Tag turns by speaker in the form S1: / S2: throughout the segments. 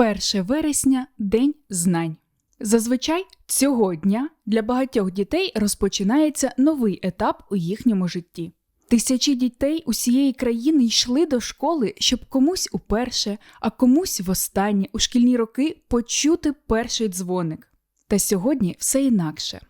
S1: 1 вересня День знань. Зазвичай цього дня для багатьох дітей розпочинається новий етап у їхньому житті. Тисячі дітей усієї країни йшли до школи, щоб комусь уперше, а комусь востаннє у шкільні роки почути перший дзвоник. Та сьогодні все інакше.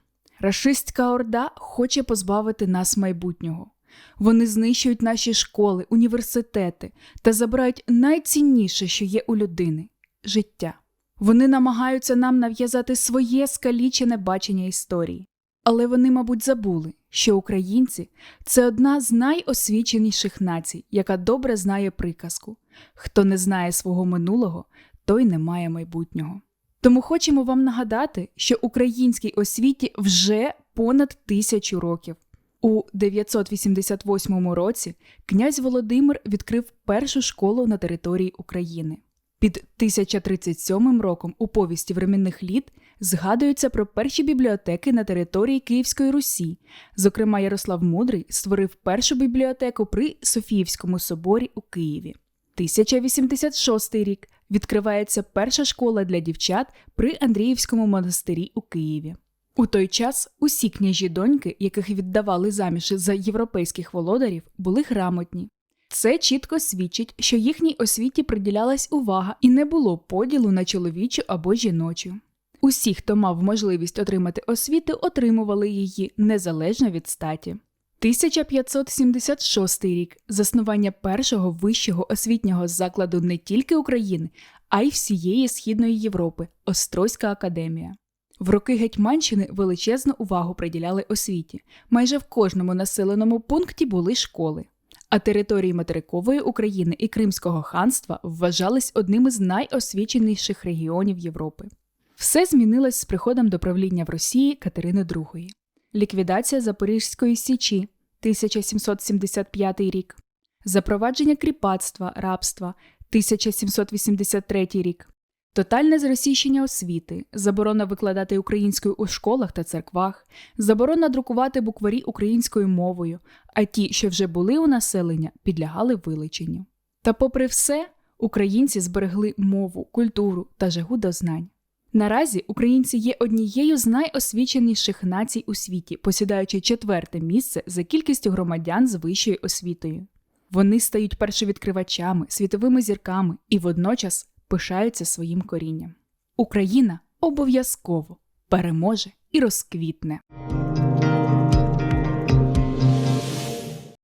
S1: Рашистська орда хоче позбавити нас майбутнього. Вони знищують наші школи, університети та забирають найцінніше, що є у людини життя. Вони намагаються нам нав'язати своє скалічене бачення історії. Але вони, мабуть, забули, що українці це одна з найосвіченіших націй, яка добре знає приказку хто не знає свого минулого, той не має майбутнього. Тому хочемо вам нагадати, що українській освіті вже понад тисячу років. У 988 році князь Володимир відкрив першу школу на території України. Під 1037 роком у повісті временних літ згадується про перші бібліотеки на території Київської Русі. Зокрема, Ярослав Мудрий створив першу бібліотеку при Софіївському соборі у Києві. 1086 рік відкривається перша школа для дівчат при Андріївському монастирі у Києві. У той час усі княжі доньки, яких віддавали заміж за європейських володарів, були грамотні. Це чітко свідчить, що їхній освіті приділялась увага і не було поділу на чоловічу або жіночу. Усі, хто мав можливість отримати освіту, отримували її незалежно від статі. 1576 рік заснування першого вищого освітнього закладу не тільки України, а й всієї Східної Європи Острозька академія. В роки Гетьманщини величезну увагу приділяли освіті. Майже в кожному населеному пункті були школи. А території материкової України і Кримського ханства вважались одним із найосвіченіших регіонів Європи. Все змінилось з приходом до правління в Росії Катерини II. Ліквідація Запорізької Січі 1775 рік, запровадження кріпацтва, рабства 1783 рік, Тотальне зросійщення освіти, заборона викладати українською у школах та церквах, заборона друкувати букварі українською мовою, а ті, що вже були у населення, підлягали вилученню. Та, попри все, українці зберегли мову, культуру та жагу до знань. Наразі українці є однією з найосвіченіших націй у світі, посідаючи четверте місце за кількістю громадян з вищою освітою. Вони стають першовідкривачами, світовими зірками і водночас пишаються своїм корінням. Україна обов'язково переможе і розквітне.